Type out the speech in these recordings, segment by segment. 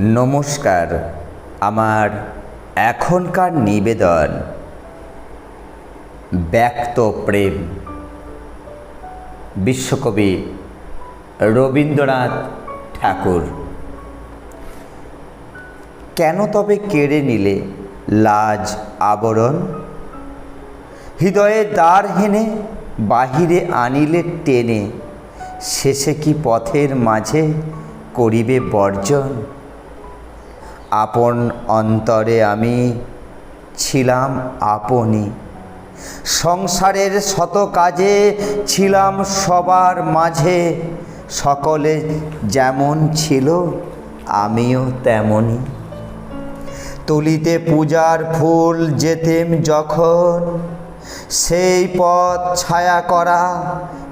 নমস্কার। আমার এখনকার নিবেদন, ব্যক্ত প্রেম। বিশ্বকবি রবীন্দ্রনাথ ঠাকুর। কেন তবে কেড়ে নিলে লাজ আবরণ? হৃদয়ে দ্বার হেনে বাহিরে আনিলে টেনে, শেষে কি পথের মাঝে করিবে বর্জন? আপন অন্তরে আমি ছিলাম আপনি। সংসারের শত কাজে ছিলাম সবার মাঝে। সকলে যেমন ছিল, আমিও তেমনই। তুলিতে পূজার ফুল যেতেম যখন, সেই পথ ছায়া করা,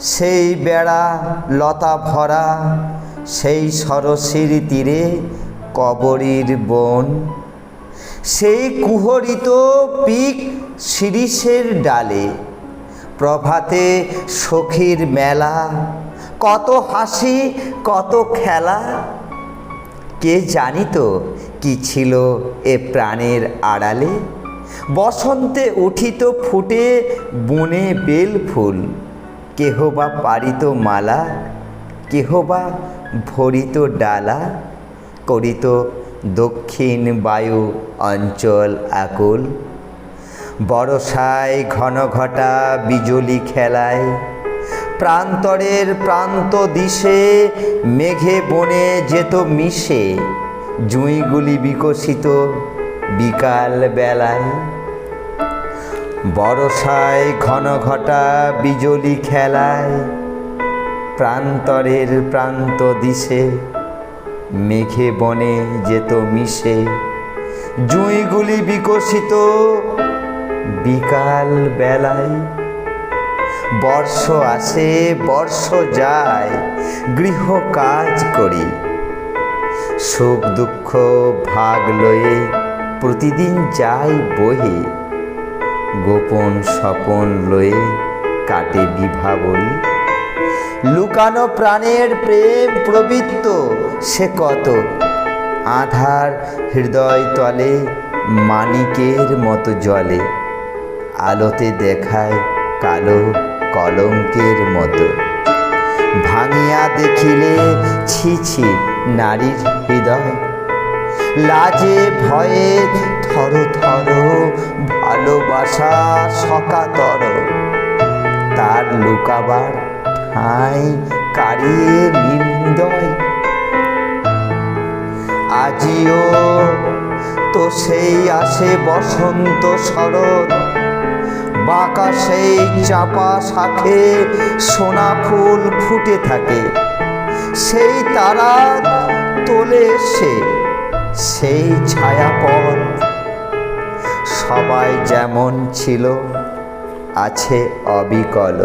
সেই বেড়া লতা ভরা, সেই সরসির তীরে কবরীর বন। সেই কুহরিত পিক শিরিষের ডালে, প্রভাতে সখীর মেলা, কত হাসি, কত খেলা। কে জানিত কি ছিল এ প্রাণের আড়ালে? বসন্তে উঠিত ফুটে বনে বেল ফুল কেহ বা পারিত মালা কেহ বা ভরিত ডালা। করিত দক্ষিণ বায়ু অঞ্চল আকুল। বরসায় ঘন ঘটা বিজলি খেলায়। প্রান্তরের প্রান্ত দিশে মেঘে বনে যেত মিশে। জুঁইগুলি বিকশিত বিকাল বেলায়। বরসায় ঘন ঘটা বিজলি খেলায়। প্রান্তরের প্রান্ত দিশে মেঘে বনে যেত মিশে জুঁইগুলি বিকশিত বিকাল বেলায়। বর্ষ আসে, বর্ষ যায়, গৃহ কাজ করি। সুখ দুঃখ ভাগ লয়ে প্রতিদিন যাই বহে। গোপন স্বপন লয়ে কাটে বিভাবরী লুকানো প্রাণের প্রেম প্রবৃত্ত, সে কত? আধার হৃদয় তলে, মানিকের মতো জলে, আলোতে দেখায় কালো কলঙ্কের মতো। ভাঙিয়া দেখিলে ছি ছি নারীর হৃদয়, লাজে ভয়ে থর থর ভালোবাসা সকাতর। তার লুকাবার ঠাঁই কাড়িয়ে নির্দয় আজিও তো সেই আসে বসন্ত শরৎ। বাঁকা সেই চাপা শাখে সোনা ফুল ফুটে থাকে। সেই তারা তোলে সে সেই ছায়াপথ। সবাই যেমন ছিল, আছে অবিকল।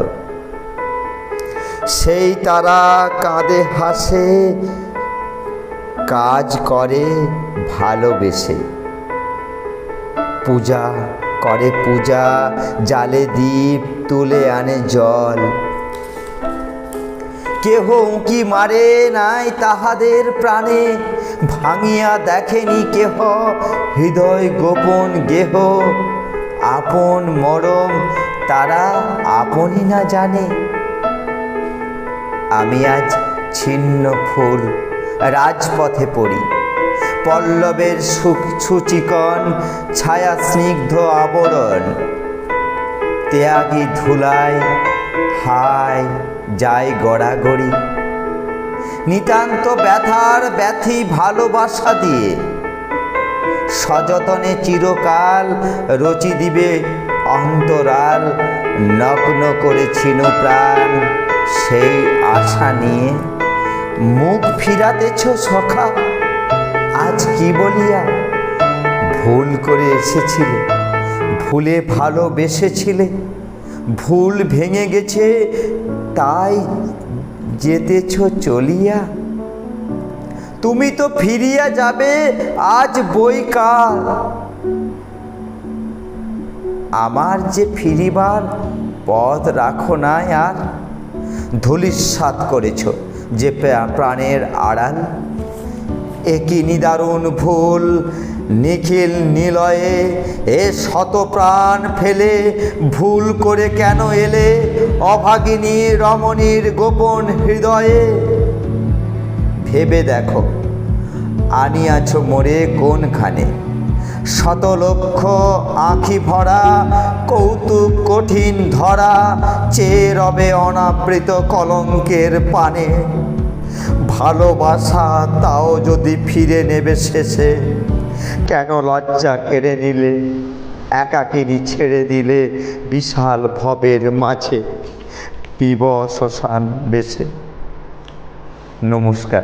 সেই তারা কাঁদে, হাসে, কাজ করে, ভালোবেসে। পূজা করে, পূজা জালে দ্বীপ তুলে আনে জল। কেহ উঁকি মারে নাই তাহাদের প্রাণে, ভাঙিয়া দেখেনি কেহ হৃদয় গোপন গেহ। আপন মরম তারা আপনই না জানে। আমি আজ ছিন্ন ফুল রাজপথে পড়ি। পল্লবের সুচিকন ছায়া স্নিগ্ধ আবরণ। ত্যাগী ধুলায় হায়, যায় গড়াগড়ি। নিতান্ত ব্যথার ব্যথি ভালোবাসা দিয়ে। সযতনে চিরকাল রচি দিবে অন্তরাল, নগ্ন করেছিল প্রাণ। সেই আশা নিয়ে মুখ ফিরাতেছ সখা। আজ কি বলিয়া ভুল করে এসেছিলে, ভুলে ভালোবেসেছিলে, ভুল ভেঙে গেছে, তাই যেতেছ চলিয়া? তুমি তো ফিরিয়া যাবে, আজ বইকাল আমার যে ফিরিবার পথ রাখো নাই আর ধুলিস্বাদ করেছ, যে প্রাণের আড়াল। একই নিদারুণ ভুল, নিখিল নিলয়ে এ শত প্রাণ ফেলে, ভুল করে কেন এলে অভাগিনী রমণীর গোপন হৃদয়ে? ভেবে দেখো, আনিয়াছ মোরে কোনখানে? শত লক্ষ আঁখি ভরা, কৌতুক কঠিন ধরা, চেয়ে রবে অনাবৃত কলঙ্কের পানে। ভালোবাসা তাও যদি ফিরে নেবে শেষে, কেন লজ্জা কেড়ে নিলে? একাকিনী ছেড়ে দিলে বিশাল ভবের মাঝে বিবশ শ্মশান বেছে। নমস্কার।